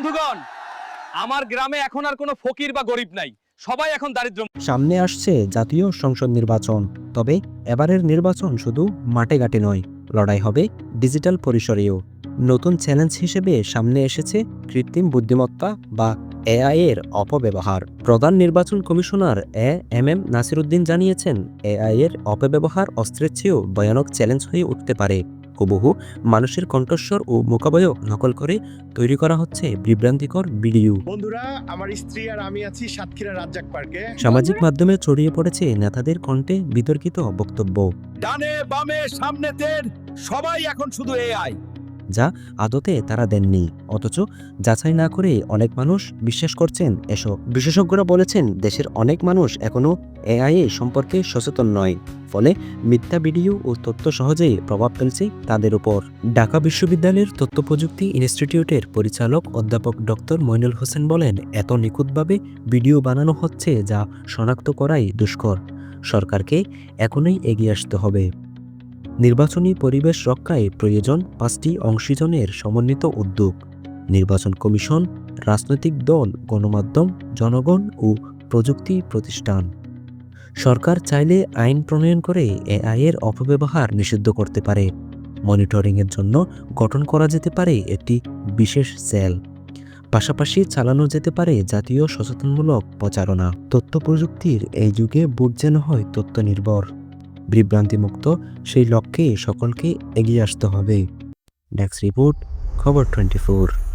বন্ধুগণ, আমার গ্রামে এখন আর কোনো ফকির বা গরিব নাই। সবাই এখন দারিদ্র সামনে আসছে জাতীয় সংসদ নির্বাচন, তবে এবারের নির্বাচন শুধু মাঠে ঘাটে নয়, লড়াই হবে ডিজিটাল পরিসরেও। নতুন চ্যালেঞ্জ হিসেবে সামনে এসেছে কৃত্রিম বুদ্ধিমত্তা বা এআই এর অপব্যবহার। প্রধান নির্বাচন commissioner A M M Nasiruddin জানিয়েছেন, এআই এর অপব্যবহার অস্ত্রের চেয়েও ভয়ানক চ্যালেঞ্জ হয়ে উঠতে পারে। হুবহু মানুষের কণ্ঠস্বর ও মোকাবয় নকল করে তৈরি করা হচ্ছে বিভ্রান্তিকর ভিডিও। বন্ধুরা আমার স্ত্রী আর আমি আছি সাতক্ষীরা রাজ্জাক পার্কে। সামাজিক মাধ্যমে ছড়িয়ে পড়েছে নেতাদের কণ্ঠে বিতর্কিত বক্তব্য। ডানে বামে সামনেতের সবাই এখন শুধু এআই যা আদতে তারা দেননি। অথচ যাচাই না করে অনেক মানুষ বিশ্বাস করছেন এসব। বিশেষজ্ঞরা বলেছেন দেশের অনেক মানুষ এখনও এআই সম্পর্কে সচেতন নয়। ফলে মিথ্যা ভিডিও ও তথ্য সহজেই প্রভাব ফেলছে তাদের উপর। ঢাকা বিশ্ববিদ্যালয়ের তথ্য প্রযুক্তি ইনস্টিটিউটের পরিচালক অধ্যাপক ডক্টর মইনুল হোসেন বলেন, এত নিখুঁতভাবে ভিডিও বানানো হচ্ছে যা শনাক্ত করাই দুষ্কর। সরকারকে এখনই এগিয়ে আসতে হবে। নির্বাচনী পরিবেশ রক্ষায় প্রয়োজন পাঁচটি অংশীজনের সমন্বিত উদ্যোগ। নির্বাচন কমিশন, রাজনৈতিক দল, গণমাধ্যম, জনগণ ও প্রযুক্তি প্রতিষ্ঠান। সরকার চাইলে আইন প্রণয়ন করে এআই এর অপব্যবহার নিষিদ্ধ করতে পারে। মনিটরিংয়ের জন্য গঠন করা যেতে পারে একটি বিশেষ সেল। পাশাপাশি চালানো যেতে পারে জাতীয় সচেতনমূলক প্রচারণা। তথ্য প্রযুক্তির এই যুগে বুট যেন হয় তথ্য নির্ভর বিভ্রান্তিমুক্ত, সেই লক্ষ্যে সকলকে এগিয়ে আসতে হবে। ডেস্ক রিপোর্ট খবর টোয়েন্টি ফোর